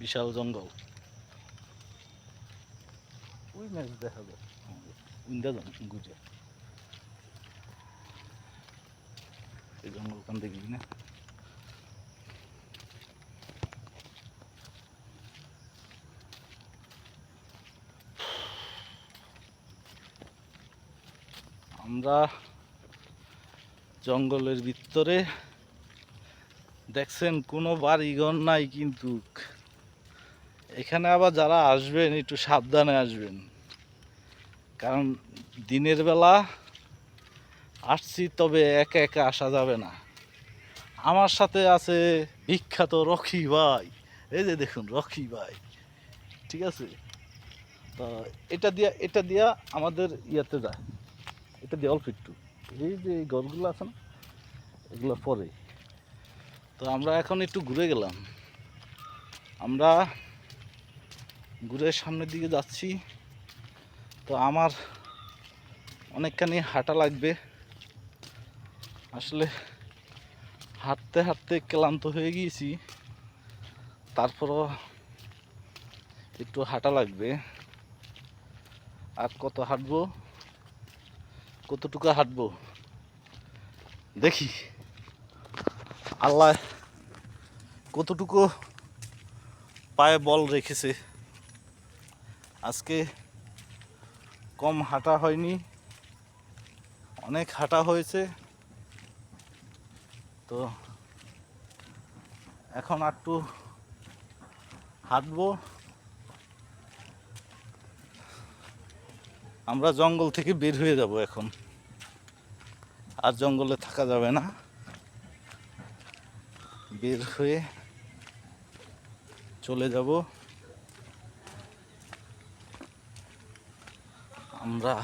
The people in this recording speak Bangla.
বিশাল জঙ্গল। ওই দেখা যায় উইন্দা গুজে এই জঙ্গল কান দেখবি না? আমরা জঙ্গলের ভিতরে দেখছেন কোনো বাড়িঘর নাই কিন্তু এখানে আবার যারা আসবেন, একটু সাবধানে আসবেন। কারণ দিনের বেলা আসছি, তবে একা একা আসা যাবে না। আমার সাথে আছে বিখ্যাত রকি ভাই। এই যে দেখুন, রকি ভাই। ঠিক আছে? তো এটা দিয়া এটা দিয়া আমাদের ইয়াতে যায়। এটা দিয়ে অল্প একটু। এই যে এই ঘরগুলো আছে না, এগুলো পরে। তো আমরা এখন একটু ঘুরে গেলাম। আমরা ঘুরে সামনের দিকে যাচ্ছি। তো আমার অনেকখানি হাঁটা লাগবে। আসলে হাঁটতে হাঁটতে ক্লান্ত হয়ে গিয়েছি। তারপরও একটু হাঁটা লাগবে। আর কত হাঁটবো? কতটুকু হাঁটবো? দেখি। আল্লাহ কতটুকু পায়ে বল রেখেছে। আজকে কম হাঁটা হয়নি, অনেক হাঁটা হয়েছে। তো এখন একটু হাঁটবো। আমরা জঙ্গল থেকে বের হয়ে যাব এখন। আর জঙ্গলে থাকা যাবে না। বের হয়ে চলে যাব। আমরা